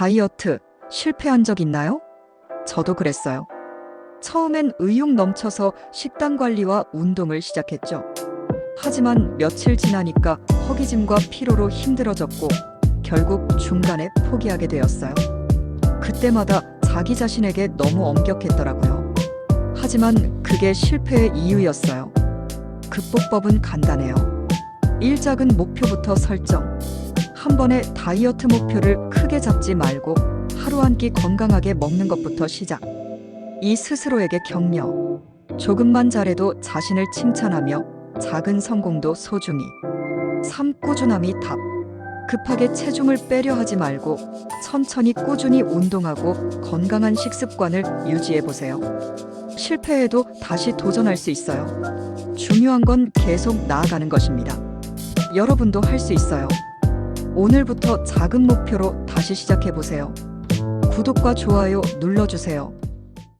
다이어트 실패한 적 있나요? 저도 그랬어요. 처음엔 의욕 넘쳐서 식단 관리와 운동을 시작했죠. 하지만 며칠 지나니까 허기짐과 피로로 힘들어졌고 결국 중간에 포기하게 되었어요. 그때마다 자기 자신에게 너무 엄격했더라고요. 하지만 그게 실패의 이유였어요. 극복법은 간단해요. 일 작은 목표부터 설정. 한 번에 다이어트 목표를 크게 잡지 말고 하루 한 끼 건강하게 먹는 것부터 시작. 이 스스로에게 격려. 조금만 잘해도 자신을 칭찬하며 작은 성공도 소중히. 3. 꾸준함이 답. 급하게 체중을 빼려 하지 말고 천천히 꾸준히 운동하고 건강한 식습관을 유지해 보세요. 실패해도 다시 도전할 수 있어요. 중요한 건 계속 나아가는 것입니다. 여러분도 할 수 있어요. 오늘부터 작은 목표로 다시 시작해 보세요. 구독과 좋아요 눌러주세요.